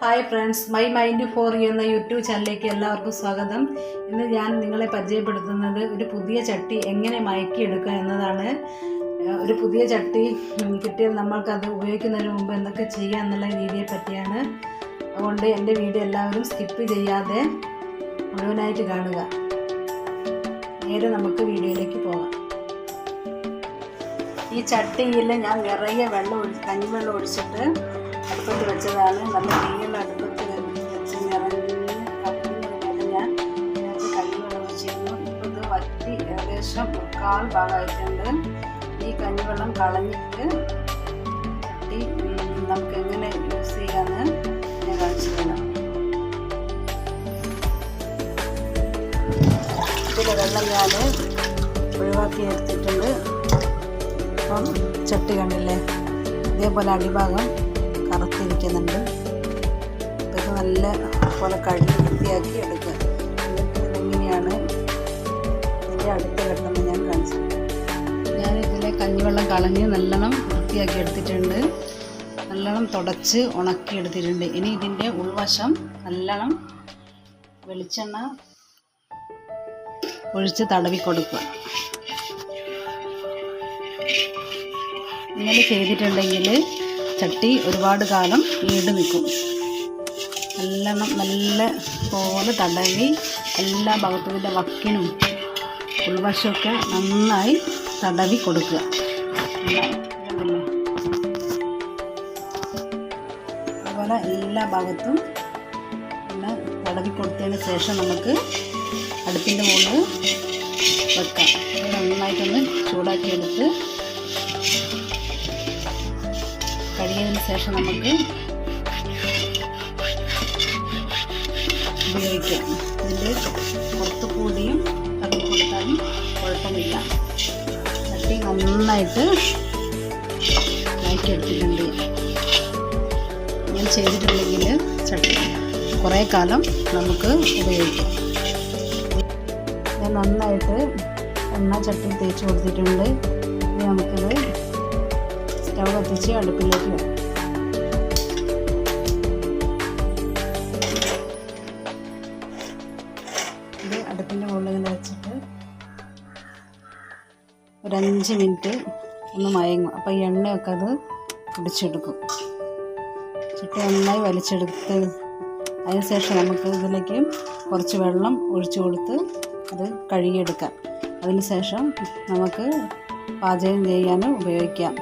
Hi friends my mind four എന്ന YouTube ചാനലിലേക്ക് എല്ലാവർക്കും സ്വാഗതം. ഇന്ന് ഞാൻ നിങ്ങളെ പരിചയപ്പെടുത്തുന്നത് ഒരു പുതിയ ചട്ടി എങ്ങനെ മയക്കിയെടുക്കുക എന്നതാണ്. ഒരു പുതിയ ചട്ടി കിട്ടിയാൽ നമ്മൾക്കത് ഉപയോഗിക്കുന്നതിന് മുമ്പ് എന്തൊക്കെ ചെയ്യുക എന്നുള്ള രീതിയെ പറ്റിയാണ്. അതുകൊണ്ട് എന്റെ വീഡിയോ എല്ലാവരും സ്കിപ്പ് ചെയ്യാതെ മുഴുവനായിട്ട് കാണുക. നേരെ നമുക്ക് വീഡിയോയിലേക്ക് പോകാം. ഈ ചട്ടിയിൽ ഞാൻ നിറയെ വെള്ളം കഞ്ഞിവെള്ളം ഒഴിച്ചിട്ട് അടുപ്പത്ത് വെച്ചതാണ്. നല്ല തീയുള്ള അടുപ്പത്ത് വെച്ച് നിറഞ്ഞ് കത്തുന്നതിനായിട്ട് ഞാൻ ഇതിനകത്ത് കഞ്ഞിവെള്ളം ഒഴിച്ചിരുന്നു ഇപ്പോൾ ഇത് വറ്റി ഏകദേശം മുക്കാൽ ഭാഗമായിട്ടുണ്ട്. ഈ കഞ്ഞിവെള്ളം കളഞ്ഞിട്ട് ചട്ടി നമുക്ക് എങ്ങനെ യൂസ് ചെയ്യാമെന്ന് ഞാൻ കാണിച്ചു തരാം. ഇതിലെ വെള്ളം ഞാൻ ഒഴിവാക്കി എടുത്തിട്ടുണ്ട്. അപ്പം ചട്ടി കണ്ടില്ലേ? ഇതേപോലെ അടിഭാഗം കറുത്തിരിക്കുന്നുണ്ട് അപ്പം ഇത് നല്ല പോലെ കഴുകി വൃത്തിയാക്കി എടുക്കുക. എന്നിട്ട് ഇതെങ്ങനെയാണ് ഇതിന്റെ അടുത്ത ഘട്ടം ഞാൻ കാണിച്ചു ഞാൻ ഇതിലെ കഞ്ഞിവെള്ളം കളഞ്ഞ് നല്ലോണം വൃത്തിയാക്കി എടുത്തിട്ടുണ്ട്. നല്ലോണം തുടച്ച് ഉണക്കി എടുത്തിട്ടുണ്ട്. ഇനി ഇതിന്റെ ഉൾവശം നല്ലോണം വെളിച്ചെണ്ണ ഒഴിച്ച് തടവി കൊടുക്കുക. ഇങ്ങനെ ചെയ്തിട്ടുണ്ടെങ്കിൽ ചട്ടി ഒരുപാട് കാലം ഈട് നിൽക്കും നല്ലോണം നല്ല പോലെ തടവി എല്ലാ ഭാഗത്തും വക്കിനും ഉൾവശമൊക്കെ നന്നായി തടവി കൊടുക്കുക? അതുപോലെ എല്ലാ ഭാഗത്തും തടവി കൊടുത്തതിന് ശേഷം നമുക്ക് അടുപ്പിന്റെ മുകളിൽ വെക്കാം നന്നായിട്ടൊന്ന് ചൂടാക്കിയെടുത്ത് ശേഷം നമുക്ക് ഉപയോഗിക്കാം. ഇതിന്റെ പുറത്ത് കൂടിയും തടവി കൊടുത്താലും കുഴപ്പമില്ല. തട്ടി നന്നായിട്ട് ആക്കിയെടുത്തിട്ടുണ്ട് ഞാൻ ചെയ്തിട്ടുണ്ടെങ്കിൽ ചട്ടി കുറേ കാലം നമുക്ക് ഉപയോഗിക്കാം. ഞാൻ നന്നായിട്ട് എണ്ണ ചട്ടി തേച്ച് കൊടുത്തിട്ടുണ്ട്. ഇനി നമുക്കിത് സ്റ്റവ് കത്തിച്ച് അടുപ്പിലേക്ക് വെക്കാം. വെച്ചിട്ട് ഒരഞ്ച് മിനിറ്റ് ഒന്ന് മയങ്ങും. അപ്പോൾ ഈ എണ്ണയൊക്കെ അത് പിടിച്ചെടുക്കും. ചട്ടി നന്നായി വലിച്ചെടുത്ത് അതിനുശേഷം നമുക്ക് ഇതിലേക്ക് കുറച്ച് വെള്ളം ഒഴിച്ചു കൊടുത്ത് അത് കഴുകിയെടുക്കാം. അതിനുശേഷം നമുക്ക് പാചകം ചെയ്യാൻ ഉപയോഗിക്കാം.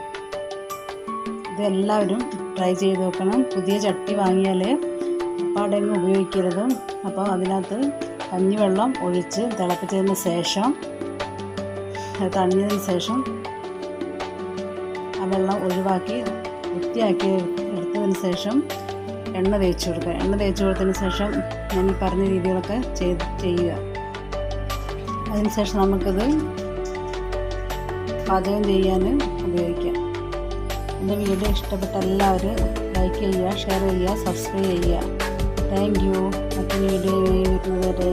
ഇതെല്ലാവരും ട്രൈ ചെയ്ത് നോക്കണം. പുതിയ ചട്ടി വാങ്ങിയാൽ അപ്പാടെങ്ങും ഉപയോഗിക്കരുത്. അപ്പോൾ അതിനകത്ത് കഞ്ഞിവെള്ളം ഒഴിച്ച് തിളപ്പിച്ചതിന് ശേഷം തണിഞ്ഞതിന് ശേഷം ആ വെള്ളം ഒഴിവാക്കി വൃത്തിയാക്കി എടുത്തതിന് ശേഷം എണ്ണ തേച്ച് കൊടുക്കുക. എണ്ണ തേച്ച് കൊടുത്തതിന് ശേഷം ഞാൻ പറഞ്ഞ രീതികളൊക്കെ ചെയ്ത് ചെയ്യുക. അതിനുശേഷം നമുക്കിത് പാചകം ചെയ്യാൻ ഉപയോഗിക്കാം. എന്റെ വീഡിയോ ഇഷ്ടപ്പെട്ട എല്ലാവരും ലൈക്ക് ചെയ്യുക ഷെയർ ചെയ്യുക സബ്സ്ക്രൈബ് ചെയ്യുക. താങ്ക് യു മറ്റൊരു വീഡിയോ വരുന്നത് വരെ